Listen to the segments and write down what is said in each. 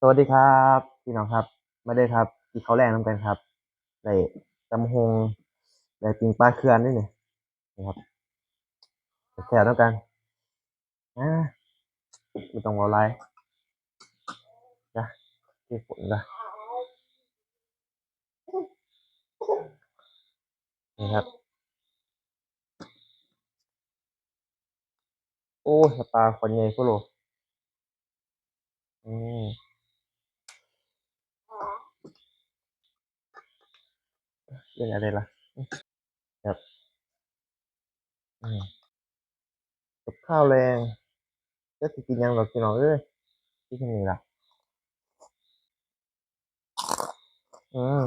สวัสดีครับพี่น้องครับ มาได้ครับกินข้าวแรงน้ำกันครับได้ตำฮงได้ปิงปลาเขื่อนนี่นี่นะครับแถวน้ำกันอ่าไม่ต้องรอไลน์นะที่ฝนนะนี่ครับ โอ้ยปลาคนใหญ่กุโลอืม เรื่องอะไรล่ะครับกับข้าวแรงจะสิกินยังหรอกพี่น้อเอ้ยที่ที่นี่ล่ะอืม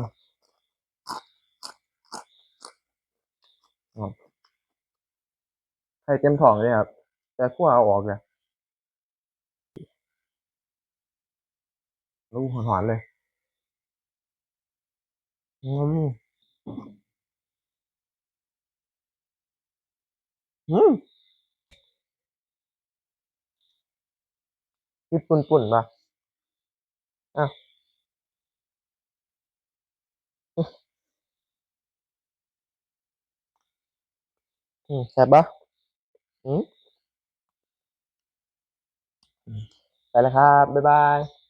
ไข่เต็มท้องเลยครับ แต่ขั้วเอาออกเลยลูกหวานๆเลยอืม อืมมีปุ่นๆป่ะอ้าวอืมแซ่บป่ะอืมอืมไปแล้วครับ บ๊ายบาย